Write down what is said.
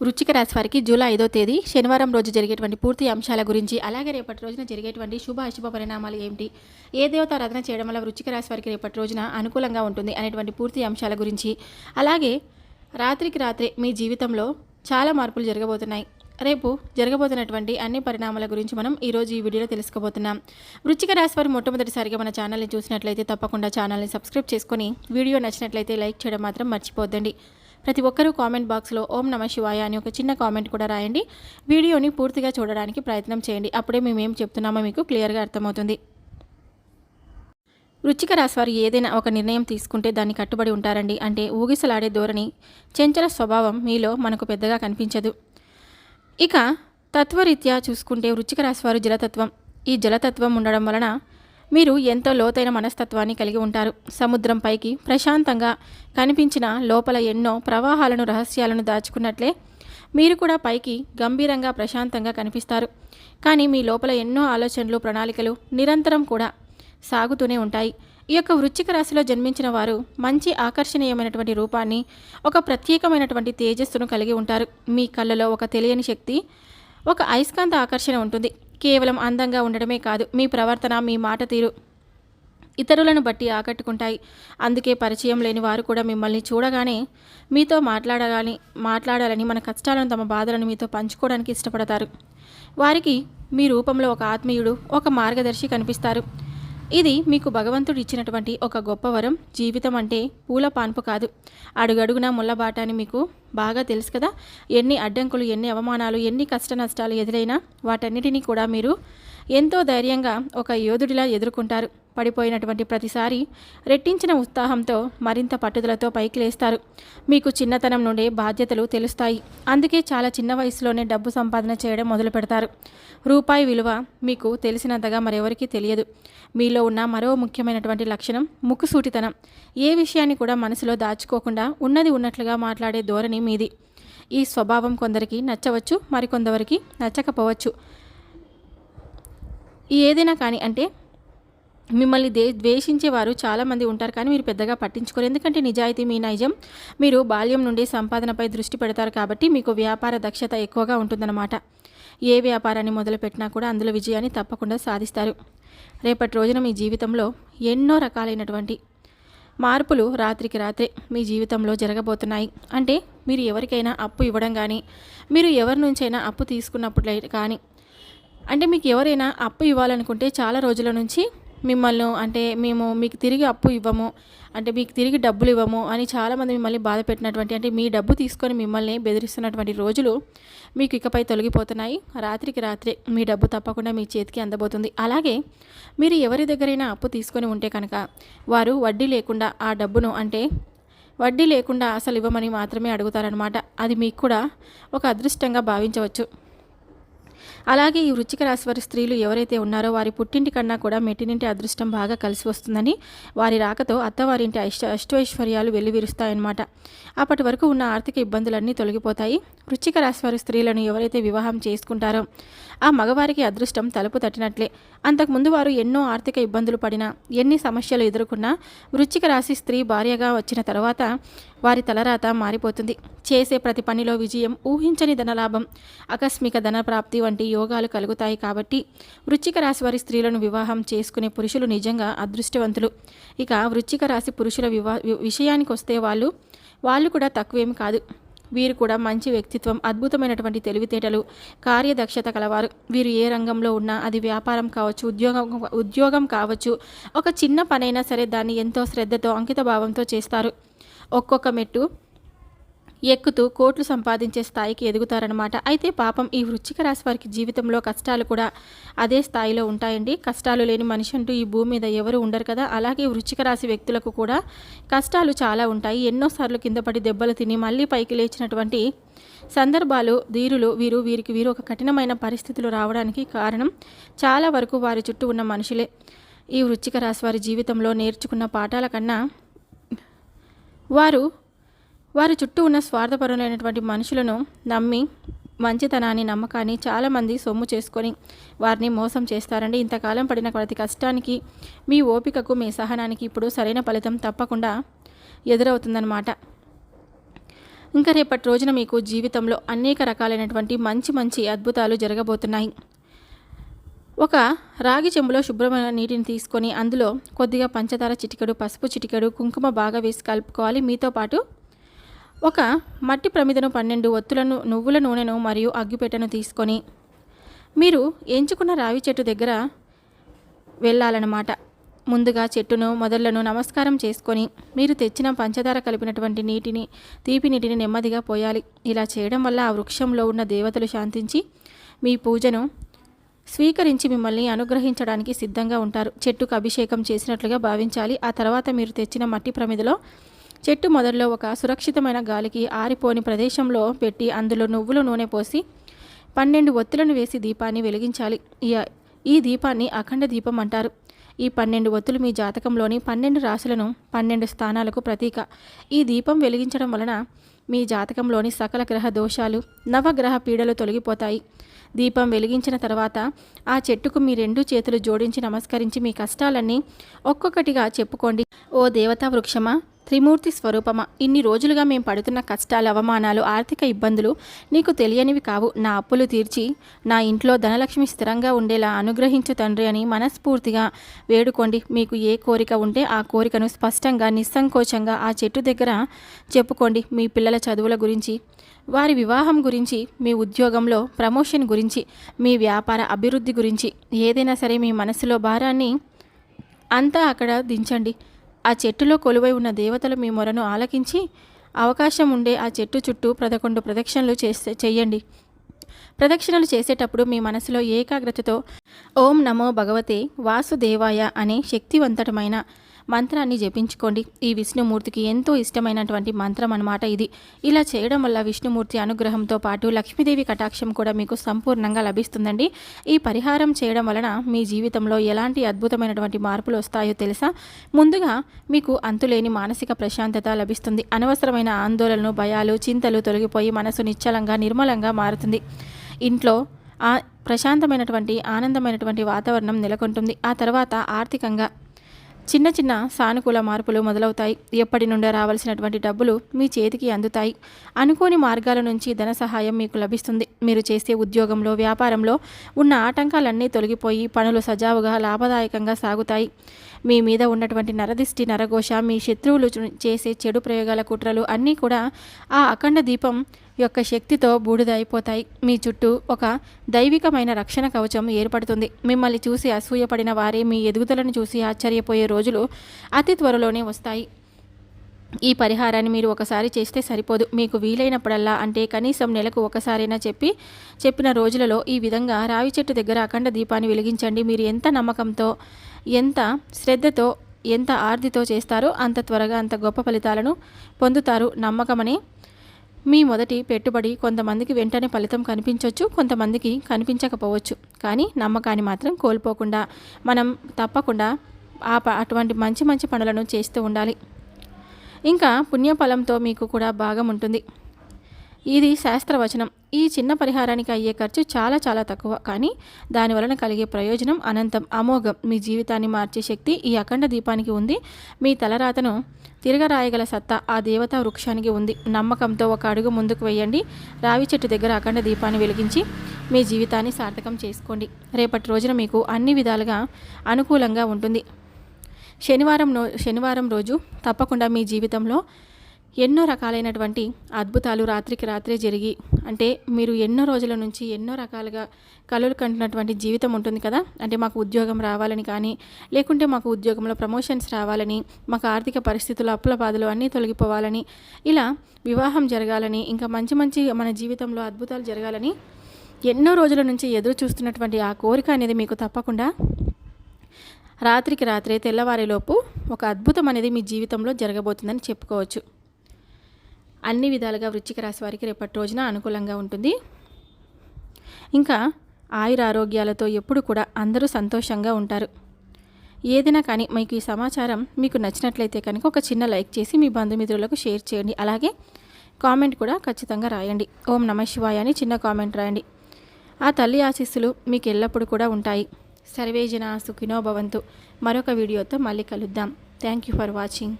వృచ్చిక రాశి వారికి జూలై ఐదో తేదీ శనివారం రోజు జరిగేటువంటి పూర్తి అంశాల గురించి అలాగే రేపటి రోజున జరిగేటువంటి శుభ అశుభ పరిణామాలు ఏమిటి ఏ దేవత ఆరాధన చేయడం వల్ల వృచ్చిక రాశి వారికి రేపటి రోజున అనుకూలంగా ఉంటుంది అనేటువంటి పూర్తి అంశాల గురించి అలాగే రాత్రికి రాత్రే మీ జీవితంలో చాలా మార్పులు జరగబోతున్నాయి. రేపు జరగబోతున్నటువంటి అన్ని పరిణామాల గురించి మనం ఈరోజు ఈ వీడియోలో తెలుసుకోబోతున్నాం. వృచ్చిక రాశి వారు మొట్టమొదటిసారిగా మన ఛానల్ని చూసినట్లయితే తప్పకుండా ఛానల్ని సబ్స్క్రైబ్ చేసుకొని వీడియో నచ్చినట్లయితే లైక్ చేయడం మాత్రం మర్చిపోద్దండి. ప్రతి ఒక్కరూ కామెంట్ బాక్స్లో ఓం నమ శివాయ అని ఒక చిన్న కామెంట్ కూడా రాయండి. వీడియోని పూర్తిగా చూడడానికి ప్రయత్నం చేయండి. అప్పుడే మేము ఏం చెప్తున్నామో మీకు క్లియర్గా అర్థమవుతుంది. వృచ్చిక రాశివారు ఏదైనా ఒక నిర్ణయం తీసుకుంటే దాన్ని కట్టుబడి ఉంటారండి. అంటే ఊగిసలాడే ధోరణి చెంచల స్వభావం మీలో మనకు పెద్దగా కనిపించదు. ఇక తత్వరీత్యా చూసుకుంటే వృచ్చిక రాశివారు జలతత్వం. ఈ జలతత్వం ఉండడం వలన మీరు ఎంతో లోతైన మనస్తత్వాన్ని కలిగి ఉంటారు. సముద్రం పైకి ప్రశాంతంగా కనిపించిన లోపల ఎన్నో ప్రవాహాలను రహస్యాలను దాచుకున్నట్లే మీరు కూడా పైకి గంభీరంగా ప్రశాంతంగా కనిపిస్తారు. కానీ మీ లోపల ఎన్నో ఆలోచనలు ప్రణాళికలు నిరంతరం కూడా సాగుతూనే ఉంటాయి. ఈ యొక్క వృశ్చిక రాశిలో జన్మించిన వారు మంచి ఆకర్షణీయమైనటువంటి రూపాన్ని ఒక ప్రత్యేకమైనటువంటి తేజస్సును కలిగి ఉంటారు. మీ కళ్ళలో ఒక తెలియని శక్తి ఒక అయస్కాంత ఆకర్షణ ఉంటుంది. కేవలం అందంగా ఉండడమే కాదు మీ ప్రవర్తన మీ మాట తీరు ఇతరులను బట్టి ఆకట్టుకుంటాయి. అందుకే పరిచయం లేని వారు కూడా మిమ్మల్ని చూడగానే మీతో మాట్లాడాలని మాట్లాడాలని మన కష్టాలను తమ బాధలను మీతో పంచుకోవడానికి ఇష్టపడతారు. వారికి మీ రూపంలో ఒక ఆత్మీయుడు ఒక మార్గదర్శి కనిపిస్తారు. ఇది మీకు భగవంతుడు ఇచ్చినటువంటి ఒక గొప్ప వరం. జీవితం అంటే పూల పాన్పు కాదు. అడుగడుగున ముళ్ళబాట అని మీకు బాగా తెలుసు కదా. ఎన్ని అడ్డంకులు ఎన్ని అవమానాలు ఎన్ని కష్ట నష్టాలు ఎదురైనా వాటన్నిటినీ కూడా మీరు ఎంతో ధైర్యంగా ఒక యోధుడిలా ఎదుర్కొంటారు. పడిపోయినటువంటి ప్రతిసారి రెట్టించిన ఉత్సాహంతో మరింత పట్టుదలతో పైకి లేస్తారు. మీకు చిన్నతనం నుండే బాధ్యతలు తెలుస్తాయి. అందుకే చాలా చిన్న వయసులోనే డబ్బు సంపాదన చేయడం మొదలు పెడతారు. రూపాయి విలువ మీకు తెలిసినంతగా మరెవరికీ తెలియదు. మీలో ఉన్న మరో ముఖ్యమైనటువంటి లక్షణం ముక్కుసూటితనం. ఏ విషయాన్ని కూడా మనసులో దాచుకోకుండా ఉన్నది ఉన్నట్లుగా మాట్లాడే ధోరణి మీది. ఈ స్వభావం కొందరికి నచ్చవచ్చు మరికొందరికి నచ్చకపోవచ్చు. ఏదైనా కానీ అంటే మిమ్మల్ని దే ద్వేషించేవారు చాలామంది ఉంటారు కానీ మీరు పెద్దగా పట్టించుకోరు. ఎందుకంటే నిజాయితీ మీ నైజం మీరు బాల్యం నుండి సంపాదనపై దృష్టి పెడతారు కాబట్టి మీకు వ్యాపార దక్షత ఎక్కువగా ఉంటుందన్నమాట. ఏ వ్యాపారాన్ని మొదలుపెట్టినా కూడా అందులో విజయాన్ని తప్పకుండా సాధిస్తారు. రేపటి రోజున మీ జీవితంలో ఎన్నో రకాలైనటువంటి మార్పులు రాత్రికి రాత్రే మీ జీవితంలో జరగబోతున్నాయి. అంటే మీరు ఎవరికైనా అప్పు ఇవ్వడం కానీ మీరు ఎవరి నుంచైనా అప్పు తీసుకున్నప్పుడు కానీ అంటే మీకు ఎవరైనా అప్పు ఇవ్వాలనుకుంటే చాలా రోజుల నుంచి మిమ్మల్ని అంటే మేము మీకు తిరిగి అప్పు ఇవ్వము అంటే మీకు తిరిగి డబ్బులు ఇవ్వము అని చాలామంది మిమ్మల్ని బాధ పెట్టినటువంటి అంటే మీ డబ్బు తీసుకొని మిమ్మల్ని బెదిరిస్తున్నటువంటి రోజులు మీకు ఇకపై తొలగిపోతున్నాయి. రాత్రికి రాత్రే మీ డబ్బు తప్పకుండా మీ చేతికి అందబోతుంది. అలాగే మీరు ఎవరి దగ్గరైనా అప్పు తీసుకొని ఉంటే కనుక వారు వడ్డీ లేకుండా ఆ డబ్బును అంటే వడ్డీ లేకుండా అసలు ఇవ్వమని మాత్రమే అడుగుతారనమాట అది మీకు కూడా ఒక అదృష్టంగా భావించవచ్చు. అలాగే ఈ వృచ్చిక రాశి వారి స్త్రీలు ఎవరైతే ఉన్నారో వారి పుట్టింటి కన్నా కూడా మెట్టినింటి అదృష్టం బాగా కలిసి వస్తుందని వారి రాకతో అత్తవారింటి అష్ట అష్టైశ్వర్యాలు వెల్లివిరుస్తాయన్నమాట. అప్పటి వరకు ఉన్న ఆర్థిక ఇబ్బందులన్నీ తొలగిపోతాయి. వృచ్చిక రాశి వారి స్త్రీలను ఎవరైతే వివాహం చేసుకుంటారో ఆ మగవారికి అదృష్టం తలుపు తట్టినట్లే. అంతకుముందు వారు ఎన్నో ఆర్థిక ఇబ్బందులు పడినా ఎన్ని సమస్యలు ఎదుర్కొన్నా వృచ్చిక రాశి స్త్రీ భార్యగా వచ్చిన తర్వాత వారి తలరాత మారిపోతుంది. చేసే ప్రతి పనిలో విజయం ఊహించని ధనలాభం ఆకస్మిక ధన ప్రాప్తి వంటి యోగాలు కలుగుతాయి కాబట్టి వృచ్చిక రాశి వారి స్త్రీలను వివాహం చేసుకునే పురుషులు నిజంగా అదృష్టవంతులు. ఇక వృచ్చిక రాశి పురుషుల వివా విషయానికి వస్తే వాళ్ళు వాళ్ళు కూడా తక్కువేమి కాదు. వీరు కూడా మంచి వ్యక్తిత్వం అద్భుతమైనటువంటి తెలివితేటలు కార్యదక్షత కలవారు. వీరు ఏ రంగంలో ఉన్నా అది వ్యాపారం కావచ్చు ఉద్యోగం ఉద్యోగం కావచ్చు ఒక చిన్న పనైనా సరే దాన్ని ఎంతో శ్రద్ధతో అంకిత భావంతో చేస్తారు. ఒక్కొక్క మెట్టు ఎక్కుతూ కోట్లు సంపాదించే స్థాయికి ఎదుగుతారనమాట అయితే పాపం ఈ వృచ్చిక రాశి వారికి జీవితంలో కష్టాలు కూడా అదే స్థాయిలో ఉంటాయండి. కష్టాలు లేని మనిషి అంటూ ఈ భూమి మీద ఎవరు ఉండరు కదా. అలాగే వృచ్చిక రాశి వ్యక్తులకు కూడా కష్టాలు చాలా ఉంటాయి. ఎన్నోసార్లు కింద పడి దెబ్బలు తిని మళ్ళీ పైకి లేచినటువంటి సందర్భాలు ధీరులు వీరు వీరికి వీరు ఒక కఠినమైన పరిస్థితులు రావడానికి కారణం చాలా వరకు వారి చుట్టూ ఉన్న మనుషులే. ఈ వృచ్చిక రాశి వారి జీవితంలో నేర్చుకున్న పాఠాల కన్నా వారు వారి చుట్టూ ఉన్న స్వార్థపరులైనటువంటి మనుషులను నమ్మి మంచితనాన్ని నమ్మకాన్ని చాలామంది సొమ్ము చేసుకొని వారిని మోసం చేస్తారండి. ఇంతకాలం పడిన ప్రతి కష్టానికి మీ ఓపికకు మీ సహనానికి ఇప్పుడు సరైన ఫలితం తప్పకుండా ఎదురవుతుందన్నమాట. ఇంకా రేపటి రోజున మీకు జీవితంలో అనేక రకాలైనటువంటి మంచి మంచి అద్భుతాలు జరగబోతున్నాయి. ఒక రాగి చెంబులో శుభ్రమైన నీటిని తీసుకొని అందులో కొద్దిగా పంచదార చిటికెడు పసుపు చిటికెడు కుంకుమ బాగా వేసి కలుపుకోవాలి. మీతో పాటు ఒక మట్టి ప్రమిదను పన్నెండు ఒత్తులను నువ్వుల నూనెను మరియు అగ్గిపెట్టెను తీసుకొని మీరు ఎంచుకున్న రావి చెట్టు దగ్గర వెళ్ళాలన్నమాట. ముందుగా చెట్టును మొదళ్ళను నమస్కారం చేసుకొని మీరు తెచ్చిన పంచదార కలిపినటువంటి నీటిని తీపి నీటిని నెమ్మదిగా పోయాలి. ఇలా చేయడం వల్ల ఆ వృక్షంలో ఉన్న దేవతలు శాంతించి మీ పూజను స్వీకరించి మిమ్మల్ని అనుగ్రహించడానికి సిద్ధంగా ఉంటారు. చెట్టుకు అభిషేకం చేసినట్లుగా భావించాలి. ఆ తర్వాత మీరు తెచ్చిన మట్టి ప్రమిదలో చెట్టు మొదల్లో ఒక సురక్షితమైన గాలికి ఆరిపోని ప్రదేశంలో పెట్టి అందులో నువ్వుల నూనె పోసి పన్నెండు ఒత్తులను వేసి దీపాన్ని వెలిగించాలి. ఈ దీపాన్ని అఖండ దీపం అంటారు. ఈ పన్నెండు ఒత్తులు మీ జాతకంలోని పన్నెండు రాశులను పన్నెండు స్థానాలకు ప్రతీక. ఈ దీపం వెలిగించడం వలన మీ జాతకంలోని సకల గ్రహ దోషాలు నవగ్రహ పీడలు తొలగిపోతాయి. దీపం వెలిగించిన తర్వాత ఆ చెట్టుకు మీ రెండు చేతులు జోడించి నమస్కరించి మీ కష్టాలన్నీ ఒక్కొక్కటిగా చెప్పుకోండి. ఓ దేవతా వృక్షమా త్రిమూర్తి స్వరూపమా? ఇన్ని రోజులుగా మేము పడుతున్న కష్టాలు అవమానాలు ఆర్థిక ఇబ్బందులు నీకు తెలియనివి కావు. నా అప్పులు తీర్చి నా ఇంట్లో ధనలక్ష్మి స్థిరంగా ఉండేలా అనుగ్రహించు తండ్రి అని మనస్ఫూర్తిగా వేడుకోండి. మీకు ఏ కోరిక ఉంటే ఆ కోరికను స్పష్టంగా నిస్సంకోచంగా ఆ చెట్టు దగ్గర చెప్పుకోండి. మీ పిల్లల చదువుల గురించి వారి వివాహం గురించి మీ ఉద్యోగంలో ప్రమోషన్ గురించి మీ వ్యాపార అభివృద్ధి గురించి ఏదైనా సరే మీ మనసులో భారాన్ని అంతా అక్కడ దించండి. ఆ చెట్టులో కొలువై ఉన్న దేవతలు మీ మొరను ఆలకించి అవకాశం ఉండే ఆ చెట్టు చుట్టూ పదకొండు ప్రదక్షిణలు చేస్తే చెయ్యండి. ప్రదక్షిణలు చేసేటప్పుడు మీ మనసులో ఏకాగ్రతతో ఓం నమో భగవతే వాసుదేవాయ అనే శక్తివంతమైన మంత్రాన్ని జపించుకోండి. ఈ విష్ణుమూర్తికి ఎంతో ఇష్టమైనటువంటి మంత్రం అనమాట ఇది. ఇలా చేయడం వల్ల విష్ణుమూర్తి అనుగ్రహంతో పాటు లక్ష్మీదేవి కటాక్షం కూడా మీకు సంపూర్ణంగా లభిస్తుందండి. ఈ పరిహారం చేయడం వలన మీ జీవితంలో ఎలాంటి అద్భుతమైనటువంటి మార్పులు వస్తాయో తెలుసా? ముందుగా మీకు అంతులేని మానసిక ప్రశాంతత లభిస్తుంది. అనవసరమైన ఆందోళనలు భయాలు చింతలు తొలగిపోయి మనసు నిశ్చలంగా నిర్మలంగా మారుతుంది. ఇంట్లో ఆ ప్రశాంతమైనటువంటి ఆనందమైనటువంటి వాతావరణం నెలకొంటుంది. ఆ తర్వాత ఆర్థికంగా చిన్న చిన్న సానుకూల మార్పులు మొదలవుతాయి. ఎప్పటి నుండో రావాల్సినటువంటి డబ్బులు మీ చేతికి అందుతాయి. అనుకోని మార్గాల నుంచి ధన సహాయం మీకు లభిస్తుంది. మీరు చేసే ఉద్యోగంలో వ్యాపారంలో ఉన్న ఆటంకాలన్నీ తొలగిపోయి పనులు సజావుగా లాభదాయకంగా సాగుతాయి. మీ మీద ఉన్నటువంటి నరదిష్టి నరఘోష మీ శత్రువులు చేసే చెడు ప్రయోగాల కుట్రలు అన్నీ కూడా ఆ అఖండ దీపం యొక్క శక్తితో బూడిద అయిపోతాయి. మీ చుట్టూ ఒక దైవికమైన రక్షణ కవచం ఏర్పడుతుంది. మిమ్మల్ని చూసి అసూయపడిన వారే మీ ఎదుగుదలను చూసి ఆశ్చర్యపోయే రోజులు అతి త్వరలోనే వస్తాయి. ఈ పరిహారాన్ని మీరు ఒకసారి చేస్తే సరిపోదు. మీకు వీలైనప్పుడల్లా అంటే కనీసం నెలకు ఒకసారైనా చెప్పి చెప్పిన రోజులలో ఈ విధంగా రావి చెట్టు దగ్గర అఖండ దీపాన్ని వెలిగించండి. మీరు ఎంత నమ్మకంతో ఎంత శ్రద్ధతో ఎంత ఆర్దితో చేస్తారో అంత త్వరగా అంత గొప్ప ఫలితాలను పొందుతారు. నమ్మకమని మీ మొదటి పెట్టుబడి కొంతమందికి వెంటనే ఫలితం కనిపించవచ్చు కొంతమందికి కనిపించకపోవచ్చు. కానీ నమ్మకాన్ని మాత్రం కోల్పోకుండా మనం తప్పకుండా ఆ అటువంటి మంచి మంచి పనులను చేస్తూ ఉండాలి. ఇంకా పుణ్యఫలంతో మీకు కూడా భాగం ఉంటుంది. ఇది శాస్త్రవచనం. ఈ చిన్న పరిహారానికి అయ్యే ఖర్చు చాలా చాలా తక్కువ. కానీ దాని వలన కలిగే ప్రయోజనం అనంతం అమోఘం. మీ జీవితాన్ని మార్చే శక్తి ఈ అఖండ దీపానికి ఉంది. మీ తలరాతను తిరగరాయగల సత్తా ఆ దేవతా వృక్షానికి ఉంది. నమ్మకంతో ఒక అడుగు ముందుకు వేయండి. రావి చెట్టు దగ్గర అఖండ దీపాన్ని వెలిగించి మీ జీవితాన్ని సార్థకం చేసుకోండి. రేపటి రోజున మీకు అన్ని విధాలుగా అనుకూలంగా ఉంటుంది. శనివారం శనివారం రోజు తప్పకుండా మీ జీవితంలో ఎన్నో రకాలైనటువంటి అద్భుతాలు రాత్రికి రాత్రే జరిగి అంటే మీరు ఎన్నో రోజుల నుంచి ఎన్నో రకాలుగా కలలు కంటున్నటువంటి జీవితం ఉంటుంది కదా? అంటే మాకు ఉద్యోగం రావాలని కానీ లేకుంటే మాకు ఉద్యోగంలో ప్రమోషన్స్ రావాలని మాకు ఆర్థిక పరిస్థితులు అప్పుల బాధలు అన్నీ తొలగిపోవాలని ఇలా వివాహం జరగాలని ఇంకా మంచి మంచి మన జీవితంలో అద్భుతాలు జరగాలని ఎన్నో రోజుల నుంచి ఎదురు చూస్తున్నటువంటి ఆ కోరిక అనేది మీకు తప్పకుండా రాత్రికి రాత్రే తెల్లవారేలోపు ఒక అద్భుతం అనేది మీ జీవితంలో జరగబోతుందని చెప్పుకోవచ్చు. అన్ని విధాలుగా వృచ్చిక రాశి వారికి రేపటి రోజున అనుకూలంగా ఉంటుంది. ఇంకా ఆయుర ఆరోగ్యాలతో ఎప్పుడు కూడా అందరూ సంతోషంగా ఉంటారు. ఏదైనా కానీ మీకు ఈ సమాచారం మీకు నచ్చినట్లయితే కనుక ఒక చిన్న లైక్ చేసి మీ బంధుమిత్రులకు షేర్ చేయండి. అలాగే కామెంట్ కూడా ఖచ్చితంగా రాయండి. ఓం నమ శివాయ అని చిన్న కామెంట్ రాయండి. ఆ తల్లి ఆశీస్సులు మీకు ఎల్లప్పుడూ కూడా ఉంటాయి. సర్వేజన సుఖినో భవంతు. మరొక వీడియోతో మళ్ళీ కలుద్దాం. Thank you for watching.